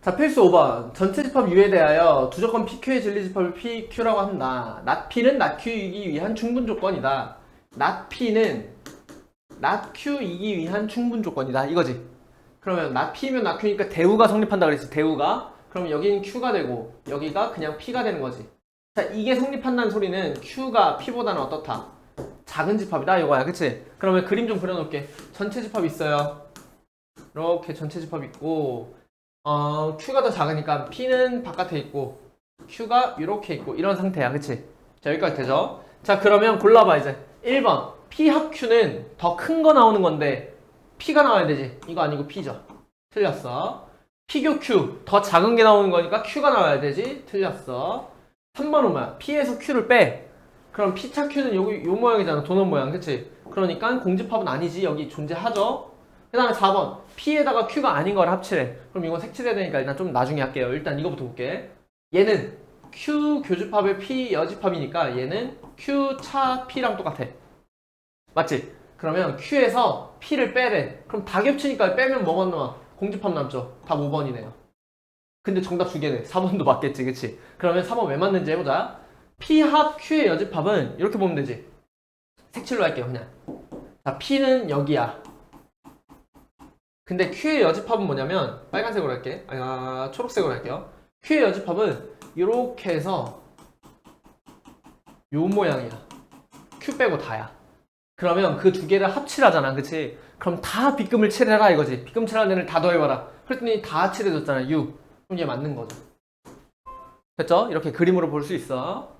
자 필수 5번 전체 집합 U에 대하여 두 조건 PQ의 진리 집합을 PQ라고 한다. 낫 P는 낫 Q이기 위한 충분 조건이다. 낫 P는 낫 Q이기 위한 충분 조건이다. 이거지. 그러면 낫 P면 낫 Q니까 대우가 성립한다 그랬지. 대우가. 그럼 여기는 Q가 되고 여기가 그냥 P가 되는 거지. 자 이게 성립한다는 소리는 Q가 P보다는 어떻다? 작은 집합이다 이거야. 그치? 그러면 그림 좀 그려놓을게. 전체 집합 있어요. 이렇게 전체 집합 있고 어, Q가 더 작으니까 P는 바깥에 있고 Q가 이렇게 있고 이런 상태야. 그치? 자 여기까지 되죠? 자 그러면 골라봐 이제. 1번. P 합 Q는 더 큰 거 나오는 건데 P가 나와야 되지. 이거 아니고 P죠. 틀렸어. P교 Q. 더 작은 게 나오는 거니까 Q가 나와야 되지. 틀렸어. 3번은 뭐야? P에서 Q를 빼. 그럼 P차 Q는 여기 요 모양이잖아. 도넛 모양. 그치? 그러니까 공집합은 아니지. 여기 존재하죠 그 다음에 4번. P에다가 Q가 아닌 걸 합치래 그럼 이거 색칠해야 되니까 일단 좀 나중에 할게요. 일단 이거부터 볼게. 얘는 Q 교집합의 P 여집합이니까 얘는 Q 차 P랑 똑같아. 맞지? 그러면 Q에서 P를 빼래. 그럼 다 겹치니까 빼면 뭐가 나와? 공집합 남죠. 답 5번이네요. 근데 정답 두 개네. 4번도 맞겠지 그치? 그러면 4번 왜 맞는지 해보자. P 합 Q의 여집합은 이렇게 보면 되지. 색칠로 할게요 그냥. 자 P는 여기야 근데 Q의 여집합은 뭐냐면 빨간색으로 할게. 아 초록색으로 할게요. Q의 여집합은 이렇게 해서 요 모양이야. Q 빼고 다야. 그러면 그 두 개를 합칠하잖아 그치? 그럼 다 빗금을 칠해라 이거지. 빗금 칠하는 애를 다 더해봐라. 그랬더니 다 칠해줬잖아 6 그럼 얘 맞는 거죠. 됐죠? 이렇게 그림으로 볼 수 있어